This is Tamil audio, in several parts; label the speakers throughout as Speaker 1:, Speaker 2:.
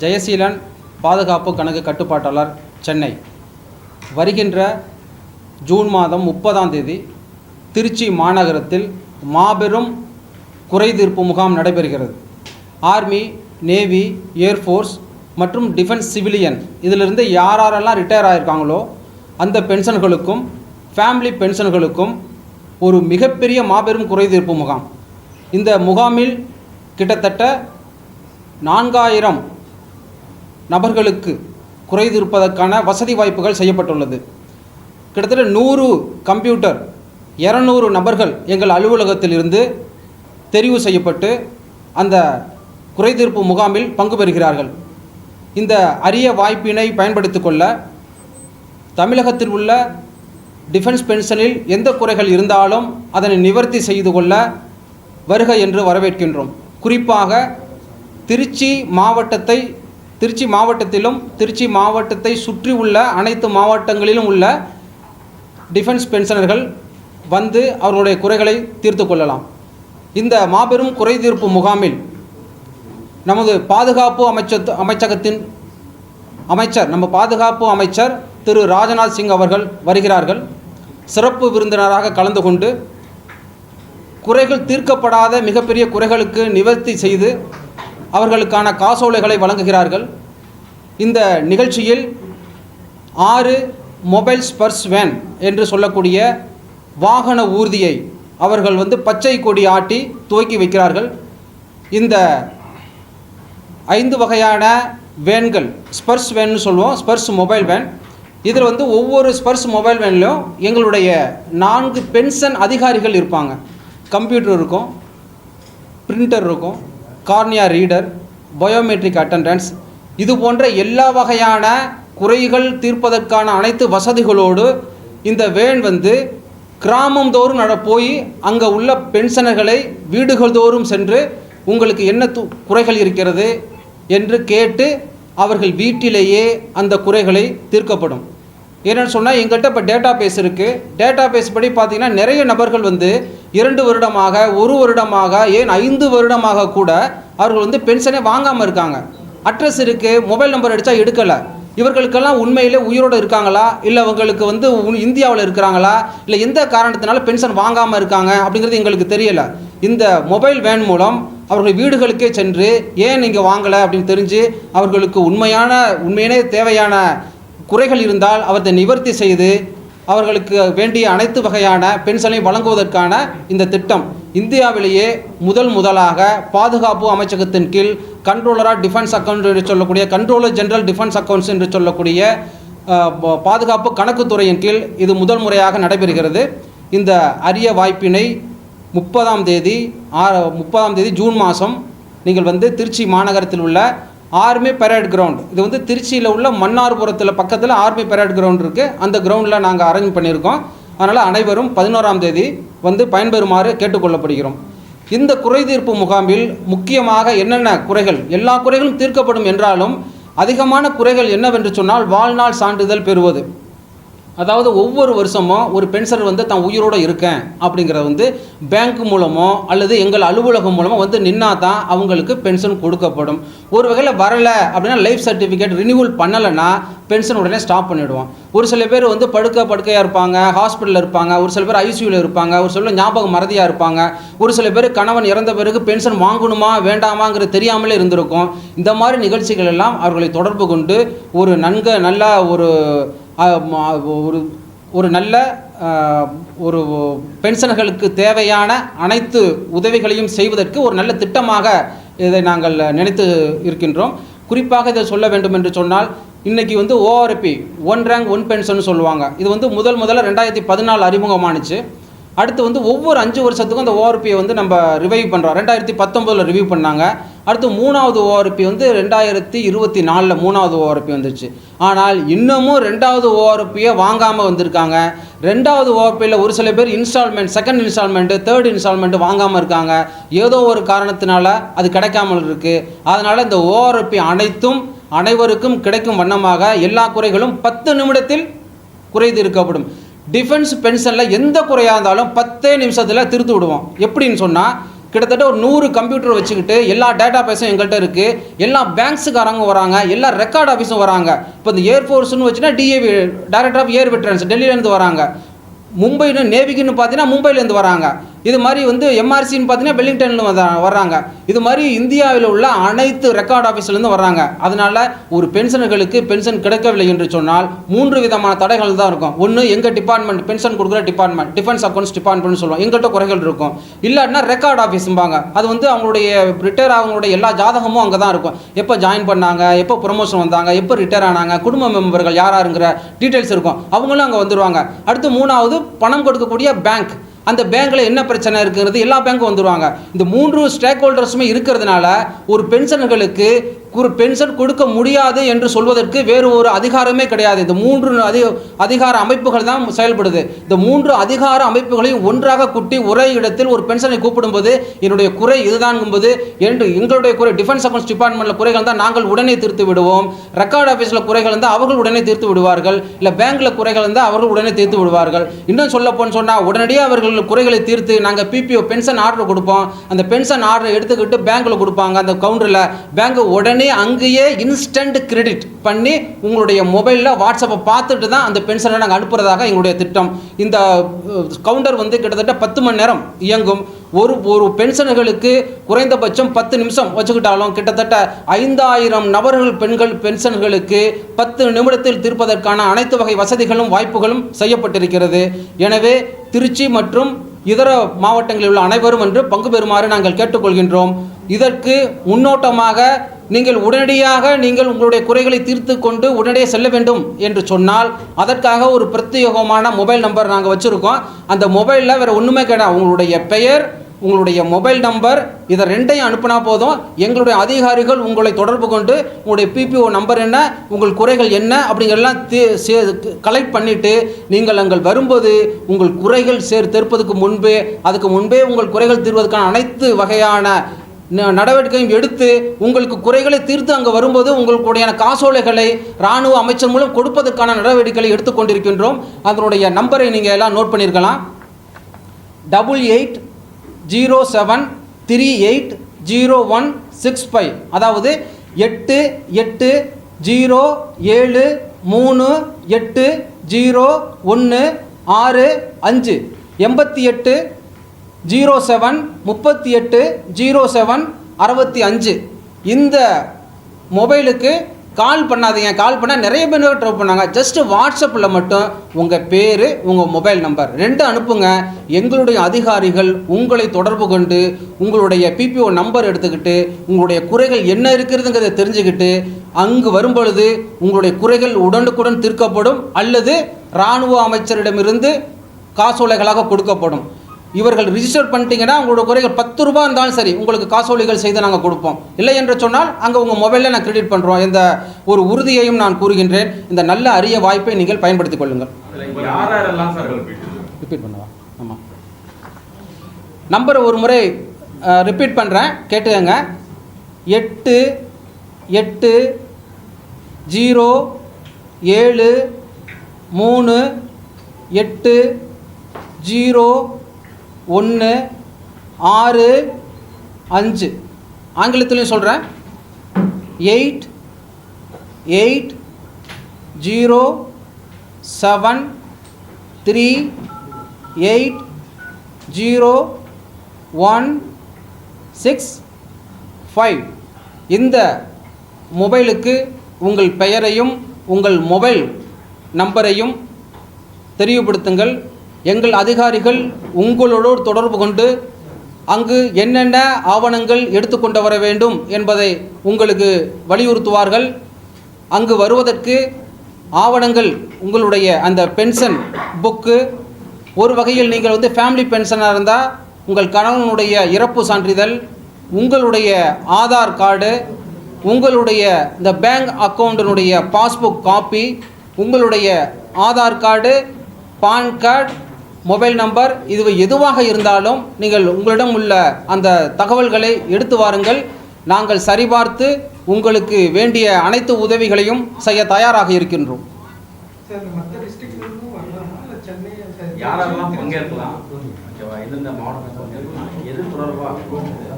Speaker 1: ஜெயசீலன் பாதுகாப்பு கணக்கு கட்டுப்பாட்டாளர் சென்னை. வருகின்ற ஜூன் மாதம் முப்பதாம் தேதி திருச்சி மாநகரத்தில் மாபெரும் குறைதீர்ப்பு முகாம் நடைபெறுகிறது. ஆர்மி நேவி ஏர்ஃபோர்ஸ் மற்றும் டிஃபென்ஸ் சிவிலியன் இதிலிருந்து யார் யாரெல்லாம் ரிட்டையர் ஆகியிருக்காங்களோ அந்த பென்ஷன்களுக்கும் ஃபேமிலி பென்ஷன்களுக்கும் ஒரு மிகப்பெரிய மாபெரும் குறைதீர்ப்பு முகாம். இந்த முகாமில் கிட்டத்தட்ட நான்காயிரம் நபர்களுக்கு குறைந்திருப்பதற்கான வசதி வாய்ப்புகள் செய்யப்பட்டுள்ளது. கிட்டத்தட்ட நூறு கம்ப்யூட்டர் இரநூறு நபர்கள் எங்கள் அலுவலகத்தில் இருந்து தெரிவு செய்யப்பட்டு அந்த குறைதீர்ப்பு முகாமில் பங்கு பெறுகிறார்கள். இந்த அரிய வாய்ப்பினை பயன்படுத்திக் கொள்ள தமிழகத்தில் உள்ள டிஃபென்ஸ் பென்ஷனில் எந்த குறைகள் இருந்தாலும் அதனை நிவர்த்தி செய்து கொள்ள வருக என்று வரவேற்கின்றோம். குறிப்பாக திருச்சி மாவட்டத்தை திருச்சி மாவட்டத்திலும் திருச்சி மாவட்டத்தை சுற்றி உள்ள அனைத்து மாவட்டங்களிலும் உள்ள டிஃபென்ஸ் பென்ஷனர்கள் வந்து அவர்களுடைய குறைகளை தீர்த்து கொள்ளலாம். இந்த மாபெரும் குறை தீர்ப்பு முகாமில் நமது பாதுகாப்பு அமைச்ச அமைச்சகத்தின் அமைச்சர் நம்ம பாதுகாப்பு அமைச்சர் திரு ராஜ்நாத் சிங் அவர்கள் வருகிறார்கள். சிறப்பு விருந்தினராக கலந்து கொண்டு குறைகள் தீர்க்கப்படாத மிகப்பெரிய குறைகளுக்கு நிவர்த்தி செய்து அவர்களுக்கான காசோலைகளை வழங்குகிறார்கள். இந்த நிகழ்ச்சியில் ஆறு மொபைல் ஸ்பர்ஸ் வேன் என்று சொல்லக்கூடிய வாகன ஊர்தியை அவர்கள் வந்து பச்சை கொடி ஆட்டி துவக்கி வைக்கிறார்கள். இந்த ஐந்து வகையான வேன்கள் ஸ்பர்ஸ் வேன்னு சொல்லுவோம் ஸ்பர்ஸ் மொபைல் வேன். இதில் வந்து ஒவ்வொரு ஸ்பர்ஸ் மொபைல் வேன்லையும் எங்களுடைய நான்கு பென்ஷன் அதிகாரிகள் இருப்பாங்க. கம்ப்யூட்டர் இருக்கும் பிரிண்டர் இருக்கும் கார்னியா ரீடர் பயோமெட்ரிக் அட்டண்டன்ஸ் இது போன்ற எல்லா வகையான குறைகள் தீர்ப்பதற்கான அனைத்து வசதிகளோடு இந்த வேன் வந்து கிராமம் தோறும் நட போய் அங்கே உள்ள பென்ஷனர்களை வீடுகள் தோறும் சென்று உங்களுக்கு என்ன து குறைகள் இருக்கிறது என்று கேட்டு அவர்கள் வீட்டிலேயே அந்த குறைகளை தீர்க்கப்படும். என்னென்னு சொன்னால் எங்கள்கிட்ட இப்போ டேட்டா பேஸ் இருக்குது டேட்டா பேஸ் படி பார்த்திங்கன்னா நிறைய நபர்கள் வந்து இரண்டு வருடமாக ஒரு வருடமாக ஏன் ஐந்து வருடமாக கூட அவர்கள் வந்து பென்ஷனே வாங்காமல் இருக்காங்க. அட்ரஸ் இருக்குது மொபைல் நம்பர் அடித்தா எடுக்கலை. இவர்களுக்கெல்லாம் உண்மையிலே உயிரோடு இருக்காங்களா? இல்லை அவங்களுக்கு வந்து இந்தியாவில் இருக்கிறாங்களா? இல்லை எந்த காரணத்தினால பென்ஷன் வாங்காமல் இருக்காங்க? அப்படிங்கிறது எங்களுக்கு தெரியலை. இந்த மொபைல் வேன் மூலம் அவர்கள் வீடுகளுக்கே சென்று ஏன் நீங்கள் வாங்கலை அப்படின்னு தெரிஞ்சு அவர்களுக்கு உண்மையான உண்மையினே தேவையான குறைகள் இருந்தால் அவற்றை நிவர்த்தி செய்து அவர்களுக்கு வேண்டிய அனைத்து வகையான பென்ஷனை வழங்குவதற்கான இந்த திட்டம் இந்தியாவிலேயே முதல் முதலாக பாதுகாப்பு அமைச்சகத்தின் கீழ் கண்ட்ரோலராக டிஃபென்ஸ் அக்கௌண்ட் என்று சொல்லக்கூடிய கண்ட்ரோலர் ஜெனரல் டிஃபென்ஸ் அக்கௌண்ட்ஸ் என்று சொல்லக்கூடிய பாதுகாப்பு கணக்குத்துறையின் கீழ் இது முதல் முறையாக நடைபெறுகிறது. இந்த அரிய வாய்ப்பினை முப்பதாம் தேதி ஆ முப்பதாம் தேதி ஜூன் மாதம் நீங்கள் வந்து திருச்சி மாநகரத்தில் உள்ள ஆர்மி பெரேட் கிரவுண்ட் இது வந்து திருச்சியில் உள்ள மன்னார்புரத்தில் பக்கத்தில் ஆர்மி பெரேட் கிரவுண்ட் இருக்குது அந்த கிரவுண்டில் நாங்கள் அரேஞ்ச் பண்ணியிருக்கோம் அதனால் அனைவரும் பதினோராம் தேதி வந்து பயன்பெறுமாறு கேட்டுக்கொள்ளப்படுகிறோம். இந்த குறைதீர்ப்பு முகாமில் முக்கியமாக என்னென்ன குறைகள்? எல்லா குறைகளும் தீர்க்கப்படும் என்றாலும் அதிகமான குறைகள் என்னவென்று சொன்னால் வாழ்நாள் சான்றிதழ் பெறுவது. அதாவது ஒவ்வொரு வருஷமும் ஒரு பென்ஷனர் வந்து தான் உயிரோடு இருக்கேன் அப்படிங்கிறத வந்து பேங்க் மூலமோ அல்லது எங்கள் அலுவலகம் மூலமோ வந்து நின்னா தான் அவங்களுக்கு பென்ஷன் கொடுக்கப்படும். ஒரு வகையில் வரலை அப்படின்னா லைஃப் சர்டிஃபிகேட் ரினியூவல் பண்ணலைன்னா பென்ஷன் உடனே ஸ்டாப் பண்ணிவிடுவோம் ஒரு சில பேர் வந்து படுக்க படுக்கையாக இருப்பாங்க ஹாஸ்பிட்டலில் இருப்பாங்க ஒரு சில பேர் ஐசியூவில் இருப்பாங்க ஒரு சில பேர் ஞாபகம் மறதியாக இருப்பாங்க. ஒரு சில பேர் கணவன் இறந்த பிறகு பென்ஷன் வாங்கணுமா வேண்டாமாங்கிறது தெரியாமலே இருந்திருக்கும். இந்த மாதிரி நிகழ்ச்சிகள் எல்லாம் அவர்களை தொடர்பு கொண்டு ஒரு நன்க நல்ல ஒரு ஒரு ஒரு நல்ல ஒரு பென்ஷனர்களுக்கு தேவையான அனைத்து உதவிகளையும் செய்வதற்கு ஒரு நல்ல திட்டமாக இதை நாங்கள் நினைத்து இருக்கின்றோம். குறிப்பாக இதை சொல்ல வேண்டும் என்று சொன்னால் இன்றைக்கி வந்து ORP one rank one pension சொல்லுவாங்க. இது வந்து முதல் முதல்ல ரெண்டாயிரத்தி பதினாலு அறிமுகமானுச்சு. அடுத்து வந்து ஒவ்வொரு அஞ்சு வருஷத்துக்கும் அந்த ஓஆர்பியை வந்து நம்ம ரிவைவ் பண்ணுறோம் ரெண்டாயிரத்தி பத்தொம்போதில் ரிவ்யூ பண்ணாங்க. அடுத்து மூணாவது ஓஆர்பி வந்து ரெண்டாயிரத்தி இருபத்தி நாலில் மூணாவது ஓஆர்பி வந்துருச்சு. ஆனால் இன்னமும் ரெண்டாவது ஓஆர்பியை வாங்காமல் வந்திருக்காங்க. ரெண்டாவது ஓஆர்பியில் ஒரு சில பேர் instalment second instalment third instalment வாங்காமல் இருக்காங்க. ஏதோ ஒரு காரணத்தினால அது கிடைக்காமல் இருக்குது அதனால் இந்த ஓஆர்பி அனைத்தும் அனைவருக்கும் கிடைக்கும் வண்ணமாக எல்லா குறைகளும் பத்து நிமிடத்தில் குறைந்து இருக்கப்படும். டிஃபென்ஸ் பென்ஷனில் எந்த குறையாக இருந்தாலும் பத்தே நிமிஷத்தில் திருத்து விடுவோம். எப்படின்னு சொன்னால் கிட்டத்தட்ட ஒரு நூறு கம்ப்யூட்டர் வச்சுக்கிட்டு எல்லா டேட்டா பேஸும் எங்கள்கிட்ட இருக்குது எல்லா பேங்க்ஸுக்காரங்க வராங்க. எல்லா ரெக்கார்ட் ஆஃபீஸும் வராங்க. இப்போ இந்த ஏர்ஃபோர்ஸ்னு வச்சுன்னா DAV director of air veterans டெல்லியிலேருந்து வராங்க. மும்பைன்னு நேவிக்குன்னு பார்த்தீங்கன்னா மும்பையிலேருந்து வராங்க. இது மாதிரி வந்து எம்ஆர்சின்னு பார்த்தீங்கன்னா வெல்லிங்டனில் வர்றாங்க. இது மாதிரி இந்தியாவில் உள்ள அனைத்து ரெக்கார்ட் ஆஃபீஸ்லேருந்து வர்றாங்க. அதனால் ஒரு பென்ஷனர்களுக்கு பென்ஷன் கிடைக்கவில்லை என்று சொன்னால் மூன்று விதமான தடைகள் தான் இருக்கும். ஒன்று எங்கள் டிபார்ட்மெண்ட் பென்ஷன் கொடுக்குற டிபார்ட்மெண்ட் டிஃபென்ஸ் அக்கௌண்ட்ஸ் டிபார்ட்மெண்ட் சொல்லுவோம் எங்கள்கிட்ட குறைகள் இருக்கும். இல்லாட்டினா ரெக்கார்ட் ஆஃபீஸும்பாங்க அது வந்து அவங்களுடைய ரிட்டையர் அவங்களுடைய எல்லா ஜாதகமும் அங்கே தான் இருக்கும். எப்போ ஜாயின் பண்ணாங்க எப்போ ப்ரொமோஷன் வந்தாங்க எப்போ ரிட்டையர் ஆனாங்க குடும்ப மெம்பர்கள் யாராருங்கிற டீட்டெயில்ஸ் இருக்கும். அவங்களும் அங்கே வந்துடுவாங்க அடுத்து மூணாவது பணம் கொடுக்கக்கூடிய பேங்க் அந்த பேங்க்கில் என்ன பிரச்சனை இருக்குங்கிறது எல்லா பேங்க்கும் வந்துடுவாங்க இந்த மூன்று ஸ்டேக் ஹோல்டர்ஸுமே இருக்கிறதுனால ஒரு பென்ஷன்களுக்கு ஒரு பென்ஷன் கொடுக்க முடியாது என்று சொல்வதற்கு வேறு ஒரு அதிகாரமே கிடையாது. இந்த மூன்று அதி அதிகார அமைப்புகள் தான் செயல்படுது. இந்த மூன்று அதிகார அமைப்புகளையும் ஒன்றாக கூட்டி ஒரே இடத்தில் ஒரு பென்ஷனை கூப்பிடும்போது என்னுடைய குறை இதுதான்ங்கும்போது என்று எங்களுடைய குறை டிஃபென்ஸ் அக்கௌண்ட்ஸ் டிபார்ட்மெண்ட்டில் குறைகள் தான் நாங்கள் உடனே தீர்த்து விடுவோம். ரெக்கார்ட் ஆஃபீஸில் குறைகள் இருந்தால் அவர்கள் உடனே தீர்த்து விடுவார்கள். இல்லை பேங்க்கில் குறைகள் இருந்தால் அவர்கள் உடனே தீர்த்து விடுவார்கள். இன்னும் சொல்ல போன்னு சொன்னால் உடனடியாக அவர்கள் குறைகளை தீர்த்து நாங்கள் பிபிஓ பென்ஷன் ஆர்டர் கொடுப்போம். அந்த பென்ஷன் ஆர்டர் எடுத்துக்கிட்டு பேங்க்கில் கொடுப்பாங்க. அந்த கவுண்டரில் பேங்க் உடனே அங்கேயே இன்ஸ்டன்ட் கிரெடிட் பண்ணி உங்களுடைய மொபைலில் வாட்ஸ்அப்பை பார்த்துட்டு தான் அந்த பென்ஷனை நாங்கள் அனுப்புகிறதாக எங்களுடைய திட்டம். இந்த கவுண்டர் வந்து கிட்டத்தட்ட பத்து மணி நேரம் இயங்கும். ஒரு ஒரு பென்ஷனர்களுக்கு குறைந்தபட்சம் பத்து நிமிஷம் வச்சுக்கிட்டாலும் கிட்டத்தட்ட ஐந்தாயிரம் நபர்கள் பெண்கள் பென்ஷன்களுக்கு பத்து நிமிடத்தில் தீர்ப்பதற்கான அனைத்து வகை வசதிகளும் வாய்ப்புகளும் செய்யப்பட்டிருக்கிறது. எனவே திருச்சி மற்றும் இதர மாவட்டங்களில் உள்ள அனைவரும் என்று பங்கு பெறுமாறு நாங்கள் கேட்டுக்கொள்கின்றோம். இதற்கு முன்னோட்டமாக நீங்கள் உடனடியாக நீங்கள் உங்களுடைய குறைகளை தீர்த்து கொண்டு உடனடியாக செல்ல வேண்டும் என்று சொன்னால் அதற்காக ஒரு பிரத்யேகமான மொபைல் நம்பர் நாங்கள் வச்சுருக்கோம். அந்த மொபைலில் வேறு ஒன்றுமே கிடையாது. உங்களுடைய பெயர் உங்களுடைய மொபைல் நம்பர் இதை ரெண்டையும் அனுப்புனா போதும். எங்களுடைய அதிகாரிகள் உங்களை தொடர்பு கொண்டு உங்களுடைய பிபிஓ நம்பர் என்ன உங்கள் குறைகள் என்ன அப்படிங்கிறலாம் கலெக்ட் பண்ணிவிட்டு நீங்கள் அங்கே வரும்போது உங்கள் குறைகள் சேர் தீர்ப்பதற்கு முன்பே அதுக்கு முன்பே உங்கள் குறைகள் தீர்வதற்கான அனைத்து வகையான நடவடிக்கையும் எடுத்து உங்களுக்கு குறைகளை தீர்த்து அங்கே வரும்போது உங்களுக்குடையான காசோலைகளை இராணுவ அமைச்சர் மூலம் கொடுப்பதற்கான நடவடிக்கைகளை எடுத்துக்கொண்டிருக்கின்றோம் அதனுடைய நம்பரை நீங்கள் எல்லாம் நோட் பண்ணியிருக்கலாம் double eight zero seven three eight zero one six five. அதாவது எட்டு எட்டு ஜீரோ ஏழு மூணு எட்டு ஜீரோ ஒன்று ஆறு அஞ்சு. எண்பத்தி எட்டு ஜீரோ செவன் முப்பத்தி எட்டு ஜீரோ செவன் அறுபத்தி அஞ்சு. இந்த மொபைலுக்கு கால் பண்ணாதீங்க. கால் பண்ணால் நிறைய பேர் ட்ரை பண்ணாங்க. ஜஸ்ட்டு வாட்ஸ்அப்பில் மட்டும் உங்கள் பேர் உங்கள் மொபைல் நம்பர் ரெண்டு அனுப்புங்க. எங்களுடைய அதிகாரிகள் உங்களை தொடர்பு கொண்டு உங்களுடைய பிபிஓ நம்பர் எடுத்துக்கிட்டு உங்களுடைய குறைகள் என்ன இருக்கிறதுங்கிறத தெரிஞ்சுக்கிட்டு அங்கு வரும்பொழுது உங்களுடைய குறைகள் உடனுக்குடன் தீர்க்கப்படும் அல்லது இராணுவ அமைச்சரிடமிருந்து காசோலைகளாக கொடுக்கப்படும். இவர்கள் ரிஜிஸ்டர் பண்ணிட்டீங்கன்னா உங்களோட குறைகள் பத்து ரூபாய் இருந்தாலும் சரி உங்களுக்கு காசோலைகள் செய்து நாங்கள் கொடுப்போம். இல்லை என்று சொன்னால் அங்கே உங்கள் மொபைலில் நான் கிரெடிட் பண்ணுறோம் இந்த ஒரு உறுதியையும் நான் கூறுகின்றேன். இந்த நல்ல அரிய வாய்ப்பை நீங்கள் பயன்படுத்திக் கொள்ளுங்கள். ரிப்பீட் பண்ணவா? ஆமாம் நம்பர் ஒரு முறை ரிப்பீட் பண்ணுறேன் கேட்டுக்கங்க. எட்டு எட்டு ஜீரோ ஏழு மூணு எட்டு ஜீரோ ஒன்று ஆறு அஞ்சு. ஆங்கிலத்துலேயும் சொல்கிறேன் eight eight zero seven three eight zero one six five. இந்த மொபைலுக்கு உங்கள் பெயரையும் உங்கள் மொபைல் நம்பரையும் தெரியப்படுத்துங்கள். எங்கள் அதிகாரிகள் உங்களோடு தொடர்பு கொண்டு அங்கு என்னென்ன ஆவணங்கள் எடுத்துக்கொண்டு வர வேண்டும் என்பதை உங்களுக்கு வலியுறுத்துவார்கள். அங்கு வருவதற்கு ஆவணங்கள் உங்களுடைய அந்த பென்ஷன் புக்கு ஒரு வகையில் நீங்கள் வந்து ஃபேமிலி பென்ஷனாக இருந்தால் உங்கள் கணவனுடைய இறப்பு சான்றிதழ் உங்களுடைய ஆதார் கார்டு உங்களுடைய இந்த பேங்க் அக்கௌண்ட்டினுடைய பாஸ்புக் காப்பி உங்களுடைய Aadhaar card PAN card mobile number இது எதுவாக இருந்தாலும் நீங்கள் உங்களிடம் உள்ள அந்த தகவல்களை எடுத்து வாருங்கள். நாங்கள் சரிபார்த்து உங்களுக்கு வேண்டிய அனைத்து உதவிகளையும் செய்ய தயாராக இருக்கின்றோம்.
Speaker 2: சார் மற்ற டிஸ்ட்ரிக்ட்லேருந்தும் வரலாமா? இல்லை சென்னை
Speaker 3: யாரெல்லாம் பங்கேற்கலாம்? ஓகேவா எந்தெந்த மாவட்டத்தில் பங்கேற்கலாம். எது இது தொடர்பா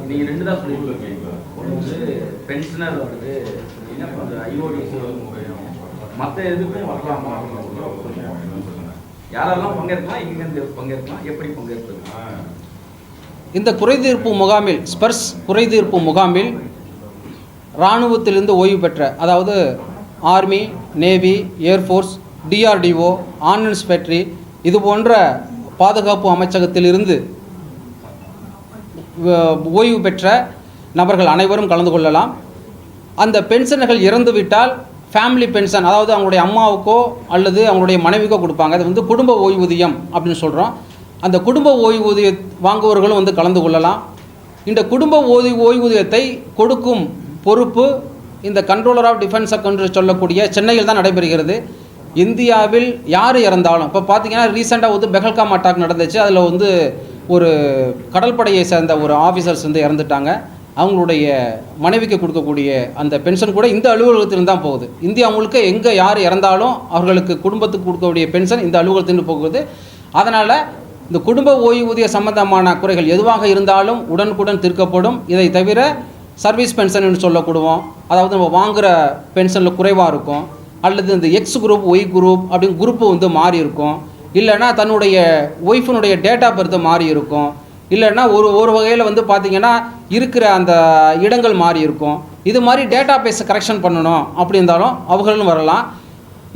Speaker 3: நீங்க ரெண்டு தான் சொல்லியிருக்கீங்க ஒன்று வந்து பென்ஷனர் வருது அந்த ஐஓடி மற்ற எதுக்கும் வரலாமா? யாரெல்லாம் பங்கேற்கலாம் எங்கேருந்து பங்கேற்கலாம் எப்படி பங்கேற்பது?
Speaker 1: இந்த குறைதீர்ப்பு முகாமில் ஸ்பர்ஸ் குறைதீர்ப்பு முகாமில் இராணுவத்திலிருந்து ஓய்வு பெற்ற அதாவது army navy air force DRDO ordnance factory இது போன்ற பாதுகாப்பு அமைச்சகத்திலிருந்து ஓய்வு பெற்ற நபர்கள் அனைவரும் கலந்து கொள்ளலாம். அந்த பென்ஷன்கள் இறந்துவிட்டால் ஃபேமிலி பென்ஷன் அதாவது அவங்களுடைய அம்மாவுக்கோ அல்லது அவங்களுடைய மனைவிக்கோ கொடுப்பாங்க. அது வந்து குடும்ப ஓய்வூதியம் அப்படின்னு சொல்கிறோம் அந்த குடும்ப ஓய்வூதிய வாங்குபவர்களும் வந்து கலந்து கொள்ளலாம். இந்த குடும்ப ஓய்வு ஓய்வூதியத்தை கொடுக்கும் பொறுப்பு இந்த கண்ட்ரோலர் ஆஃப் டிஃபென்ஸ் அக்கௌண்ட் சொல்லக்கூடிய சென்னையில் தான் நடைபெறுகிறது. இந்தியாவில் யார் இறந்தாலும் இப்போ பார்த்தீங்கன்னா ரீசெண்டாக வந்து பெஹல்காம் அட்டாக் நடந்துச்சு. அதில் வந்து ஒரு கடற்படையை சேர்ந்த ஒரு ஆஃபீஸர்ஸ் வந்து இறந்துட்டாங்க. அவங்களுடைய மனைவிக்கு கொடுக்கக்கூடிய அந்த பென்ஷன் கூட இந்த அலுவலகத்திலிருந்து தான் போகுது. இந்தியா முழுக்க எங்கே யார் இறந்தாலும் அவர்களுக்கு குடும்பத்துக்கு கொடுக்கக்கூடிய பென்ஷன் இந்த அலுவலகத்திலிருந்து போகுது. அதனால் இந்த குடும்ப ஓய்வூதிய சம்பந்தமான குறைகள் எதுவாக இருந்தாலும் உடனுக்குடன் தீர்க்கப்படும். இதை தவிர சர்வீஸ் பென்ஷன் சொல்லக்கூடுவோம். அதாவது நம்ம வாங்குகிற பென்ஷனில் குறைவாக இருக்கும். அல்லது இந்த எக்ஸ் குரூப் ஒய் குரூப் அப்படின்னு குரூப்பு வந்து மாறி இருக்கும். இல்லைன்னா தன்னுடைய ஒய்ஃபினுடைய டேட் ஆஃப் பர்த் மாறி இருக்கும். இல்லைன்னா ஒரு ஒரு வகையில் வந்து பார்த்திங்கன்னா இருக்கிற அந்த இடங்கள் மாறி இருக்கும். இது மாதிரி டேட்டா பேஸை கரெக்ஷன் பண்ணணும் அப்படி இருந்தாலும் அவர்களும் வரலாம்.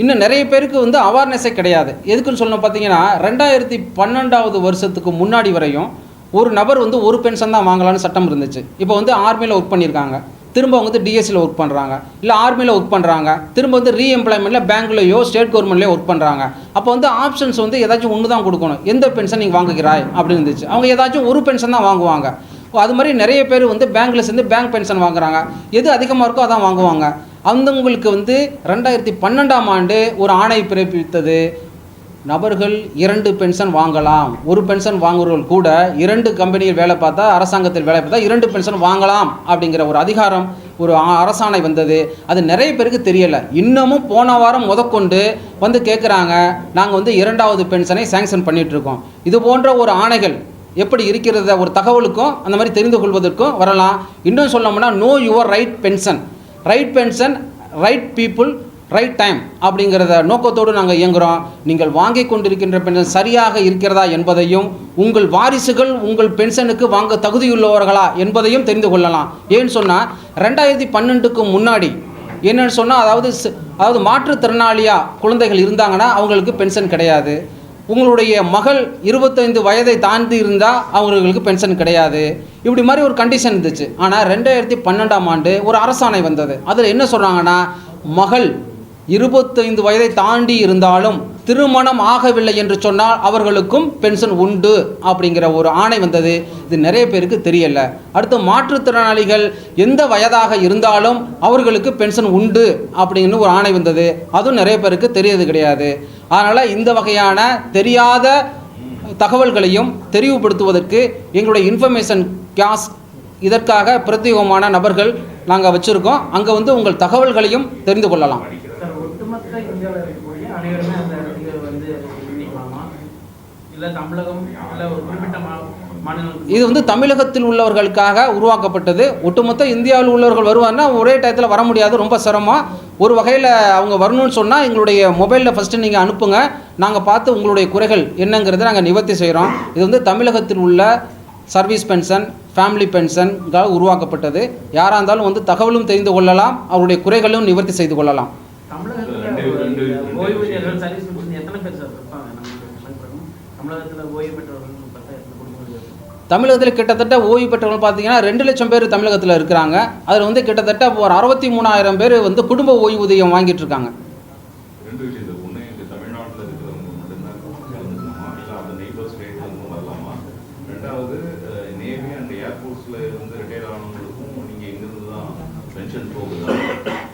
Speaker 1: இன்னும் நிறைய பேருக்கு வந்து அவேர்னஸே கிடையாது. எதுக்குன்னு சொல்லணும் பார்த்தீங்கன்னா ரெண்டாயிரத்தி பன்னெண்டாவது வருஷத்துக்கு முன்னாடி வரையும் ஒரு நபர் வந்து ஒரு பென்ஷன் தான் வாங்கலாம்னு சட்டம் இருந்துச்சு. இப்போ வந்து ஆர்மியில் ஒர்க் பண்ணியிருக்காங்க. திரும்ப அவங்க வந்து டிஎஸ்சியில் ஒர்க் பண்ணுறாங்க இல்லை ஆர்மியில் ஒர்க் பண்ணுறாங்க திரும்ப வந்து ரீஎம்ப்ளாய்மெண்ட்டில் பேங்க்லையோ ஸ்டேட் கவர்மெண்ட்லேயோ ஒர்க் பண்ணுறாங்க அப்போ வந்து ஆப்ஷன்ஸ் வந்து ஏதாச்சும் ஒன்று தான் கொடுக்கணும். எந்த பென்ஷன் நீங்கள் வாங்குகிறாய் அப்படின்னு இருந்துச்சு. அவங்க ஏதாச்சும் ஒரு பென்ஷன் தான் வாங்குவாங்க. அது மாதிரி நிறைய பேர் வந்து பேங்க்கில் சேர்ந்து பேங்க் பென்ஷன் வாங்குறாங்க. எது அதிகமாக இருக்கோ அதான் வாங்குவாங்க. அந்தவங்களுக்கு வந்து ரெண்டாயிரத்தி பன்னெண்டாம் ஆண்டு ஒரு ஆணை பிறப்பித்தது. நபர்கள் இரண்டு பென்ஷன் வாங்கலாம். ஒரு பென்ஷன் வாங்குறவர்கள் கூட இரண்டு கம்பெனியில் வேலை பார்த்தா அரசாங்கத்தில் வேலை பார்த்தா இரண்டு பென்ஷன் வாங்கலாம் அப்படிங்கிற ஒரு அதிகாரம் ஒரு அரசாணை வந்தது. அது நிறைய பேருக்கு தெரியலை. இன்னமும் போன வாரம் முதற்கொண்டு வந்து கேட்குறாங்க நாங்கள் வந்து இரண்டாவது பென்ஷனை சேங்ஷன் பண்ணிகிட்ருக்கோம் இது போன்ற ஒரு ஆணைகள் எப்படி இருக்கிறத ஒரு தகவலுக்கும் அந்த மாதிரி தெரிந்து கொள்வதற்கும் வரலாம். இன்னும் சொல்லணும்னா know your right pension right pension right people right time அப்படிங்கிறத நோக்கத்தோடு நாங்கள் இயங்குகிறோம் நீங்கள் வாங்கி கொண்டிருக்கின்ற பென்ஷன் சரியாக இருக்கிறதா என்பதையும் உங்கள் வாரிசுகள் உங்கள் பென்ஷனுக்கு வாங்க தகுதியுள்ளவர்களா என்பதையும் தெரிந்து கொள்ளலாம். ஏன்னு சொன்னால் ரெண்டாயிரத்தி பன்னெண்டுக்கு முன்னாடி என்னென்னு சொன்னால் அதாவது அதாவது மாற்றுத்திறனாளியாக குழந்தைகள் இருந்தாங்கன்னா அவங்களுக்கு பென்ஷன் கிடையாது. உங்களுடைய மகள் இருபத்தைந்து வயதை தாண்டி இருந்தால் அவங்களுக்கு பென்ஷன் கிடையாது. இப்படி மாதிரி ஒரு கண்டிஷன் இருந்துச்சு. ஆனால் ரெண்டாயிரத்தி பன்னெண்டாம் ஆண்டு ஒரு அரசாணை வந்தது. அதில் என்ன சொல்கிறாங்கன்னா மகள் இருபத்தைந்து வயதை தாண்டி இருந்தாலும் திருமணம் ஆகவில்லை என்று சொன்னால் அவர்களுக்கும் பென்ஷன் உண்டு அப்படிங்கிற ஒரு ஆணை வந்தது. இது நிறைய பேருக்கு தெரியல. அடுத்து மாற்றுத்திறனாளிகள் எந்த வயதாக இருந்தாலும் அவர்களுக்கு பென்ஷன் உண்டு அப்படின்னு ஒரு ஆணை வந்தது. அதுவும் நிறைய பேருக்கு தெரியறது கிடையாது. அதனால் இந்த வகையான தெரியாத தகவல்களையும் தெரிவுபடுத்துவதற்கு எங்களுடைய இன்ஃபர்மேஷன் கிளாஸ் இதற்காக பிரத்யேகமான நபர்கள் நாங்கள் வச்சுருக்கோம். அங்கே வந்து உங்கள் தகவல்களையும் தெரிந்து கொள்ளலாம்.
Speaker 3: ஒட்டுமொத்த இந்தியாவில் இருக்கக்கூடிய அனைவருமே அந்த இடத்துக்கு வந்து பண்ணிக்கலாமா இல்லை தமிழகம் இல்லை ஒரு குறிப்பிட்ட மா
Speaker 1: இது வந்து தமிழகத்தில் உள்ளவர்களுக்காக உருவாக்கப்பட்டது. ஒட்டுமொத்த இந்தியாவில் உள்ளவர்கள் வருவாங்கன்னா ஒரே டயத்தில் வர முடியாது. ரொம்ப சிரமம். ஒரு வகையில் அவங்க வரணும்னு சொன்னால் எங்களுடைய மொபைலில் ஃபஸ்ட்டு நீங்கள் அனுப்புங்க. நாங்கள் பார்த்து உங்களுடைய குறைகள் என்னங்கிறத நாங்கள் நிவர்த்தி செய்கிறோம் இது வந்து தமிழகத்தில் உள்ள சர்வீஸ் பென்ஷன் ஃபேமிலி பென்ஷன்காக உருவாக்கப்பட்டது. யாராக இருந்தாலும் வந்து தகவலும் தெரிந்து கொள்ளலாம். அவருடைய குறைகளும் நிவர்த்தி செய்து கொள்ளலாம்.
Speaker 3: தமிழகத்தில் ஓய்வூதியர்கள் சர்வீஸ் பென்ஷன் எத்தனை பேர் சார் இருப்பாங்க? நம்ம தமிழகத்தில் ஓய்வு பெற்றவர்கள் பார்த்தா எத்தனை குடும்பங்கள் இருக்கும்
Speaker 1: தமிழகத்தில் கிட்டத்தட்ட ஓய்வு பெற்றவர்கள் பார்த்தீங்கன்னா ரெண்டு லட்சம் பேர் தமிழகத்தில் இருக்கிறாங்க. அதில் வந்து கிட்டத்தட்ட ஒரு அறுபத்தி மூணாயிரம் பேர் வந்து குடும்ப ஓய்வூதியம் வாங்கிட்டு இருக்காங்க.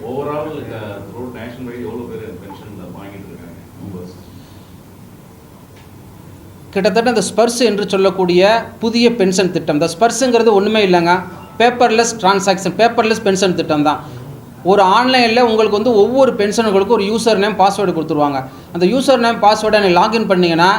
Speaker 2: ஓவரால் நேஷனல் வைட் எவ்வளோ பேர் பென்ஷன் வாங்கிட்டு இருக்காங்க மெம்பர்ஸ்
Speaker 1: கிட்டத்தட்ட இந்த ஸ்பர்ஸ் என்று சொல்லக்கூடிய புதிய பென்ஷன் திட்டம். இந்த ஸ்பர்ஸுங்கிறது ஒன்றுமே இல்லைங்க. பேப்பர்லெஸ் டிரான்சாக்ஷன் பேப்பர்லெஸ் பென்ஷன் திட்டம் தான் ஒரு ஆன்லைனில் உங்களுக்கு வந்து ஒவ்வொரு பென்ஷனுங்களுக்கும் ஒரு யூசர் நேம் பாஸ்வேர்டு கொடுத்துருவாங்க. அந்த யூசர் நேம் பாஸ்வேர்டை நீங்கள் லாகின் பண்ணீங்கன்னா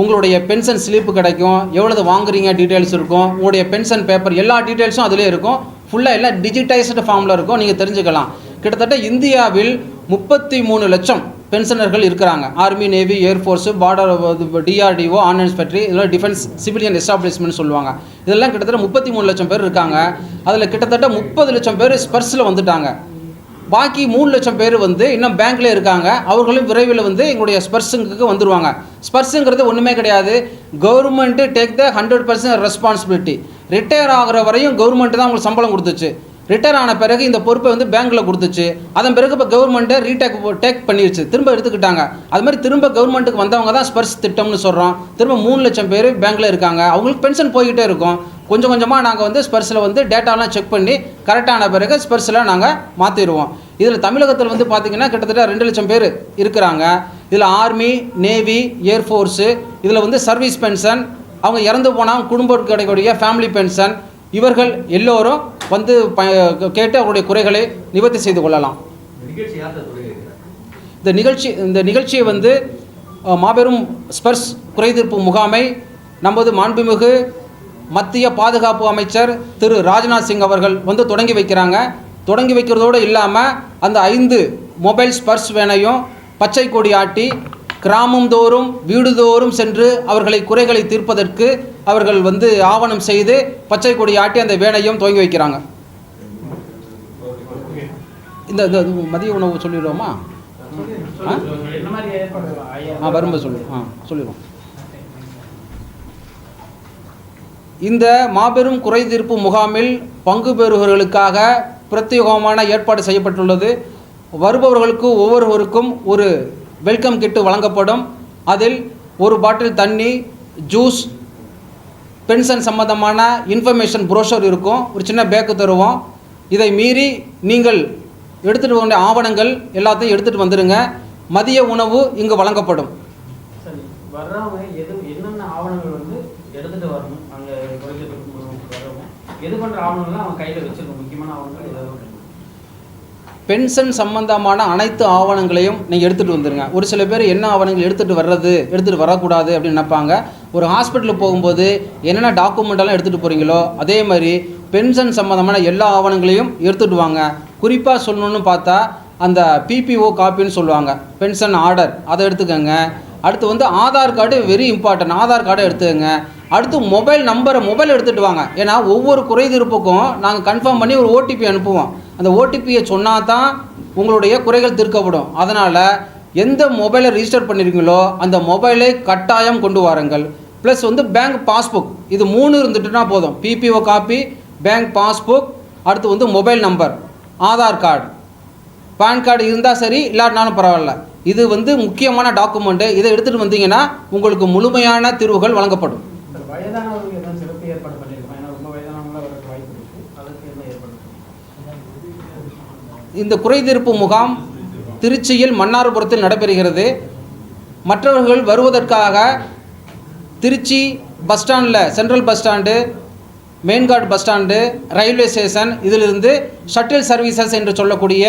Speaker 1: உங்களுடைய பென்ஷன் ஸ்லிப்பு கிடைக்கும். எவ்வளவு வாங்குறீங்க டீட்டெயில்ஸ் இருக்கும். உங்களுடைய பென்ஷன் பேப்பர் எல்லா டீட்டெயில்ஸும் அதிலே இருக்கும். ஃபுல்லாக எல்லாம் டிஜிட்டைஸ்டு ஃபார்மில் இருக்கும். நீங்கள் தெரிஞ்சுக்கலாம். கிட்டத்தட்ட இந்தியாவில் முப்பத்தி மூணு லட்சம் பென்ஷனர்கள் இருக்கிறாங்க. Army navy air force border DRDO on இன்ஸ்பெக்டரி இதெல்லாம் டிஃபென்ஸ் சிவிலியன் எஸ்டாப்ளிஷ்மெண்ட் சொல்லுவாங்க. இதெல்லாம் கிட்டத்தட்ட முப்பத்தி மூணு லட்சம் பேர் இருக்காங்க. அதில் கிட்டத்தட்ட முப்பது லட்சம் பேர் ஸ்பர்ஸில் வந்துட்டாங்க. பாக்கி மூணு லட்சம் பேர் வந்து இன்னும் பேங்க்ல இருக்காங்க. அவர்களும் விரைவில் வந்து எங்களுடைய ஸ்பர்ஸுங்களுக்கு வந்துருவாங்க. ஸ்பர்ஸுங்கிறது ஒன்றுமே கிடையாது. Government take the hundred percent responsibility retire ஆகிற வரையும் கவர்மெண்ட் தான் உங்களுக்கு சம்பளம் கொடுத்துச்சு. ரிட்டையர் ஆன பிறகு இந்த பொறுப்பை வந்து பேங்க்கில் கொடுத்துச்சு. அதன் பிறகு இப்போ கவர்மெண்ட்டை ரீடேக் டேக் பண்ணிடுச்சு திரும்ப எடுத்துக்கிட்டாங்க. அது மாதிரி திரும்ப கவர்மெண்ட்டுக்கு வந்தவங்க தான் ஸ்பர்ஸ் திட்டம்னு சொல்கிறோம் திரும்ப மூணு லட்சம் பேர் பேங்க்கில் இருக்காங்க. அவங்களுக்கு பென்ஷன் போய்கிட்டே இருக்கும். கொஞ்சம் கொஞ்சமாக நாங்கள் வந்து ஸ்பர்ஸில் வந்து டேட்டாலாம் செக் பண்ணி கரெக்டான பிறகு ஸ்பர்ஸில் நாங்கள் மாற்றிடுவோம் இதில் தமிழகத்தில் வந்து பார்த்திங்கன்னா கிட்டத்தட்ட ரெண்டு லட்சம் பேர் இருக்கிறாங்க. இதில் ஆர்மி நேவி ஏர்ஃபோர்ஸு இதில் வந்து சர்வீஸ் பென்ஷன் அவங்க இறந்து போனால் குடும்பத்துக்கு கிடைக்கக்கூடிய ஃபேமிலி பென்ஷன் இவர்கள் எல்லோரும் வந்து ப கேட்டு அவருடைய குறைகளை நிவர்த்தி செய்து கொள்ளலாம். இந்த நிகழ்ச்சி இந்த நிகழ்ச்சியை வந்து மாபெரும் ஸ்பர்ஸ் குறைதீர்ப்பு முகாமை நமது மாண்புமிகு மத்திய பாதுகாப்பு அமைச்சர் திரு ராஜ்நாத் சிங் அவர்கள் வந்து தொடங்கி வைக்கிறாங்க. தொடங்கி வைக்கிறதோடு இல்லாமல் அந்த ஐந்து மொபைல் ஸ்பர்ஸ் வேனையும் பச்சை கொடி ஆட்டி கிராமம் தோறும் வீடுதோறும் சென்று அவர்களை குறைகளை தீர்ப்பதற்கு அவர்கள் வந்து ஆவணம் செய்து பச்சை கொடி ஆட்டி அந்த வேனையும் துவங்கி வைக்கிறாங்க. இந்த மதிய உணவு சொல்லிடுவோமா? ஆ? வரும்போது சொல்லுவோம். ஆ சொல்லிடுவோம். இந்த மாபெரும் குறை தீர்ப்பு முகாமில் பங்கு பெறுபவர்களுக்காக பிரத்யேகமான ஏற்பாடு செய்யப்பட்டுள்ளது. வருபவர்களுக்கு ஒவ்வொருவருக்கும் ஒரு வெல்கம் கிட்டு வழங்கப்படும். அதில் ஒரு பாட்டில் தண்ணி ஜூஸ் பென்ஷன் சம்பந்தமான இன்ஃபர்மேஷன் ப்ரோஷர் இருக்கும். ஒரு சின்ன பேக்கு தருவோம். இதை மீறி நீங்கள் எடுத்துகிட்டு வந்த ஆவணங்கள் எல்லாத்தையும் எடுத்துகிட்டு வந்துடுங்க மதிய உணவு இங்கு வழங்கப்படும்.
Speaker 4: எது பண்ணுற ஆவணங்கள்லாம் அவன் கையில் வச்சுருக்கோம் முக்கியமான ஆவணங்கள்
Speaker 1: பென்ஷன் சம்பந்தமான அனைத்து ஆவணங்களையும் நீங்கள் எடுத்துகிட்டு வந்துடுங்க ஒரு சில பேர் என்ன ஆவணங்கள் எடுத்துகிட்டு வர்றது எடுத்துகிட்டு வரக்கூடாது அப்படின்னு நினைப்பாங்க. ஒரு ஹாஸ்பிட்டலுக்கு போகும்போது என்னென்ன டாக்குமெண்ட்டெல்லாம் எடுத்துகிட்டு போகிறீங்களோ அதே மாதிரி பென்ஷன் சம்மந்தமான எல்லா ஆவணங்களையும் எடுத்துகிட்டு வாங்க. குறிப்பாக சொல்லணும்னு பார்த்தா அந்த பிபிஓ காப்பின்னு சொல்லுவாங்க. பென்ஷன் ஆர்டர் அதை எடுத்துக்கோங்க. அடுத்து வந்து Aadhaar card very important Aadhaar கார்டை எடுத்துக்கோங்க. அடுத்து மொபைல் நம்பரை மொபைல் எடுத்துகிட்டு வாங்க. ஏன்னா ஒவ்வொரு குறைதீர்ப்புக்கும் நாங்கள் கன்ஃபார்ம் பண்ணி ஒரு ஓடிபி அனுப்புவோம். அந்த ஓடிபியை சொன்னால் தான் உங்களுடைய குறைகள் தீர்க்கப்படும். அதனால் எந்த மொபைலை ரிஜிஸ்டர் பண்ணியிருக்கீங்களோ அந்த மொபைலை கட்டாயம் கொண்டு வாருங்கள். ப்ளஸ் வந்து பேங்க் பாஸ்புக் இது மூணு இருந்துட்டுனா போதும். பிபிஓ காப்பி பேங்க் பாஸ்புக் அடுத்து வந்து mobile number Aadhaar card PAN card இருந்தால் சரி இல்லாட்டினாலும் பரவாயில்ல. இது வந்து முக்கியமான டாக்குமெண்ட்டு இதை எடுத்துகிட்டு வந்தீங்கன்னா உங்களுக்கு முழுமையான தீர்வுகள் வழங்கப்படும்.
Speaker 4: வயதானவர்களுக்கு எதாவது சிறப்பு ஏற்பாடு பண்ணியிருக்கோம் ஏன்னா ரொம்ப வயதானவங்களும் அவருக்கு வாய்ப்பு இருக்குது அதற்கு என்ன ஏற்பாடு
Speaker 1: இந்த குறைதீர்ப்பு முகாம் திருச்சியில் மன்னார்புரத்தில் நடைபெறுகிறது. மற்றவர்கள் வருவதற்காக திருச்சி பஸ் ஸ்டாண்டில் central bus stand main guard bus stand railway station இதிலிருந்து ஷட்டில் சர்வீசஸ் என்று சொல்லக்கூடிய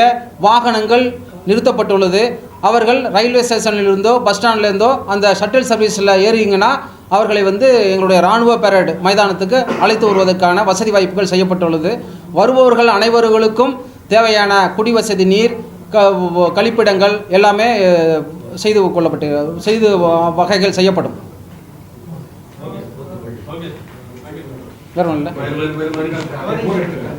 Speaker 1: வாகனங்கள் நிறுத்தப்பட்டுள்ளது. அவர்கள் ரயில்வே ஸ்டேஷனிலிருந்தோ பஸ் ஸ்டாண்ட்லேருந்தோ அந்த ஷட்டில் சர்வீஸில் ஏறிங்கன்னா அவர்களை வந்து எங்களுடைய இராணுவ பெரட் மைதானத்துக்கு அழைத்து வருவதற்கான வசதி வாய்ப்புகள் செய்யப்பட்டுள்ளது வருபவர்கள் அனைவர்களுக்கும் தேவையான குடிவசதி நீர் க கழிப்பிடங்கள் எல்லாமே செய்து கொள்ளப்பட்டு செய்து வகைகள் செய்யப்படும் வேற ஒன்றும் இல்லை